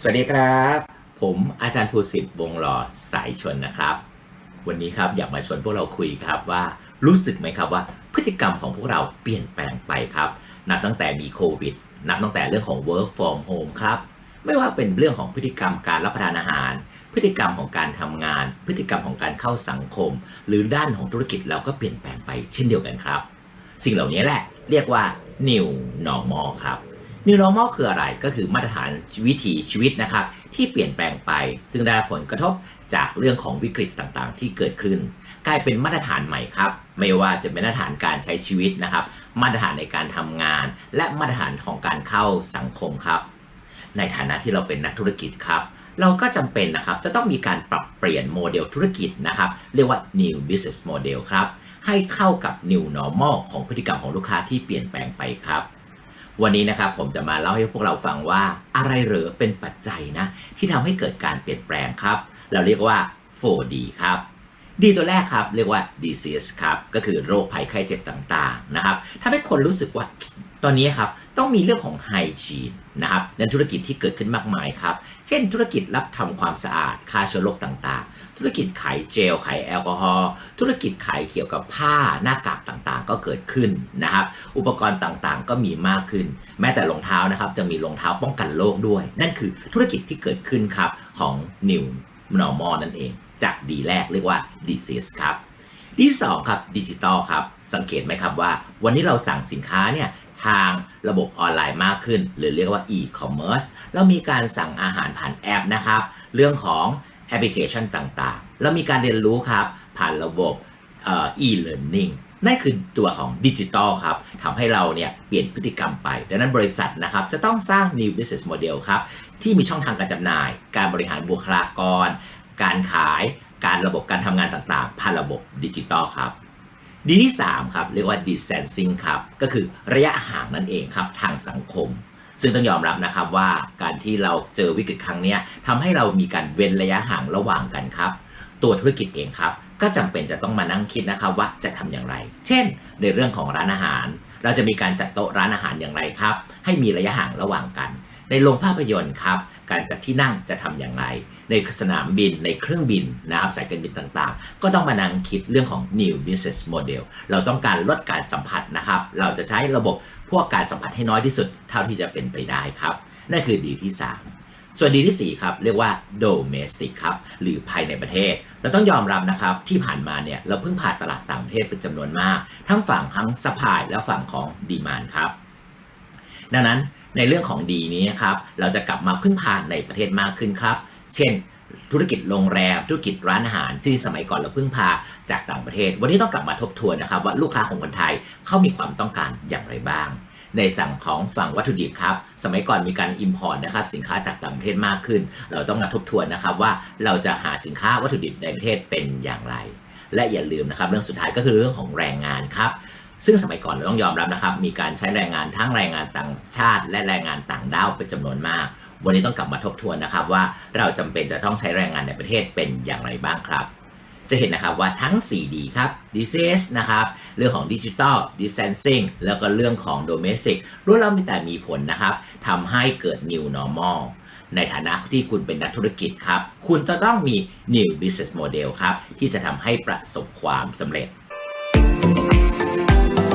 สวัสดีครับ ผมอาจารย์ภูสิทธิ์วงหล่อสายชนนะครับ วันนี้ครับอยากมาชวนพวกเราคุยครับว่ารู้สึกไหมครับว่าพฤติกรรมของพวกเราเปลี่ยนแปลงไปครับ นับตั้งแต่มีโควิด นับตั้งแต่เรื่องของ work from home ครับ ไม่ว่าเป็นเรื่องของพฤติกรรมการรับประทานอาหาร พฤติกรรมของการทำงาน พฤติกรรมของการเข้าสังคม หรือด้านของธุรกิจเราก็เปลี่ยนแปลงไปเช่นเดียวกันครับ สิ่งเหล่านี้แหละเรียกว่า new normal ครับ New Normal คืออะไรก็คือมาตรฐานวิถีชีวิตนะครับ ที่เปลี่ยนแปลงไป ซึ่งได้รับผลกระทบจากเรื่องของวิกฤตต่างๆ ที่เกิดขึ้น กลายเป็นมาตรฐานใหม่ครับ ไม่ว่าจะเป็นมาตรฐานการใช้ชีวิตนะครับ มาตรฐานในการทำงาน และมาตรฐานของการเข้าสังคมครับ ในฐานะที่เราเป็นนักธุรกิจครับเราก็จำเป็นนะครับจะต้องมีการปรับเปลี่ยนโมเดลธุรกิจนะครับ เรียกว่า new business model ครับ ให้เข้ากับ new normal ของพฤติกรรมของลูกค้าที่เปลี่ยนแปลงไปครับ วันนี้นะครับผมจะมาเล่าให้พวกเราฟังว่าอะไรเหรือเป็นปัจจัยนะที่ทำให้เกิดการเปลี่ยนแปลงครับ เราเรียกว่า 4D ครับดีตัวแรกครับ เรียกว่า disease ครับ ก็คือโรคภัยไข้เจ็บต่างๆนะครับทำให้คนรู้สึกว่าตอนนี้ครับ ต้องมีเรื่องของไฮจีนนะครับในธุรกิจที่เกิดขึ้นมากมายครับ เช่น ธุรกิจรับทำความสะอาดฆ่าเชื้อโรคต่างๆ ธุรกิจขายเจลขายแอลกอฮอล์ธุรกิจขายเกี่ยวกับผ้าหน้ากากต่างๆ ก็เกิดขึ้นนะครับ อุปกรณ์ต่างๆ ก็มีมากขึ้น แม้แต่รองเท้านะครับจะมีรองเท้าป้องกันโรคด้วย นั่นคือธุรกิจที่เกิดขึ้นครับของ New Normal นั่นเอง จากดีแรกเรียกว่า disease ครับ ที่สองครับดิจิตอลครับสังเกตไหมครับว่า วันนี้เราสั่งสินค้าเนี่ย ทางระบบออนไลน์มากขึ้น หรือเรียกว่า e-commerce เรามีการสั่งอาหารผ่านแอปนะครับ เรื่องของแอปพลิเคชันต่างๆเรามีการเรียนรู้ครับ ผ่านระบบ e-learning นั่นคือตัวของดิจิตอลครับทำให้เราเนี่ยเปลี่ยนพฤติกรรมไป ดังนั้นบริษัทนะครับ จะต้องสร้าง new business model ครับ ที่มีช่องทางการจำหน่าย การบริหารบุคลากร การขาย การระบบการทำงานต่างๆ ผ่านระบบดิจิตอลครับ ดีที่3ครับเรียกว่า distancing ครับก็คือระยะห่างนั่นเองครับทางสังคม ซึ่งต้องยอมรับนะครับว่าการที่เราเจอวิกฤตครั้งนี้ทำให้เรามีการเว้นระยะห่างระหว่างกันครับ ตัวธุรกิจเองครับ ก็จำเป็นจะต้องมานั่งคิดนะครับว่าจะทำอย่างไร เช่น ในเรื่องของร้านอาหาร เราจะมีการจัดโต๊ะร้านอาหารอย่างไรครับ ให้มีระยะห่างระหว่างกัน ในโรงภาพยนตร์ครับการจัดที่นั่งจะทำอย่างไร ในสนามบินในเครื่องบินนะครับสายการบินต่างๆ ก็ต้องมานั่งคิดเรื่องของ new business model เราต้องการลดการสัมผัสนะครับ เราจะใช้ระบบพวกการสัมผัสให้น้อยที่สุดเท่าที่จะเป็นไปได้ครับ นั่นคือดีที่ 3 ส่วนดีที่ 4 ครับ เรียกว่า domestic ครับหรือภายในประเทศ เราต้องยอมรับนะครับที่ผ่านมาเนี่ยเราเพิ่งผ่านตลาดต่างประเทศเป็นจำนวนมาก ทั้งฝั่งทั้ง supply และฝั่งของ demand ครับ ดังนั้นในเรื่องของดีนี้นะครับเราจะกลับมาพึ่งพาในประเทศมากขึ้นครับ เช่น ธุรกิจโรงแรม ธุรกิจร้านอาหารที่สมัยก่อนเราพึ่งพาจากต่างประเทศ วันนี้ต้องกลับมาทบทวนนะครับ ว่าลูกค้าของคนไทยเขามีความต้องการอย่างไรบ้างในสั่งของฝั่งวัตถุดิบครับ สมัยก่อนมีการ import นะครับสินค้าจากต่างประเทศมากขึ้น เราต้องมาทบทวนนะครับว่าเราจะหาสินค้าวัตถุดิบในประเทศเป็นอย่างไร และอย่าลืมนะครับเรื่องสุดท้ายก็คือเรื่องของแรงงานครับ ซึ่งสมัยก่อนเราต้องยอมรับนะครับ มีการใช้แรงงานทั้งแรงงานต่างชาติ และแรงงานต่างด้าวเป็นจำนวนมาก วันนี้ต้องกลับมาทบทวนนะครับว่าเราจำเป็นจะต้องใช้แรงงานในประเทศเป็นอย่างไรบ้างครับ จะเห็นนะครับว่าทั้ง 4D ครับ disease นะครับเรื่องของ digital distancing แล้วก็เรื่องของ domestic ล้วนแล้วมีแต่มีผลนะครับทำให้เกิด new normal ในฐานะที่คุณเป็นนักธุรกิจครับ คุณจะต้องมี new business model ครับ ที่จะทำให้ประสบความสำเร็จ Thank you.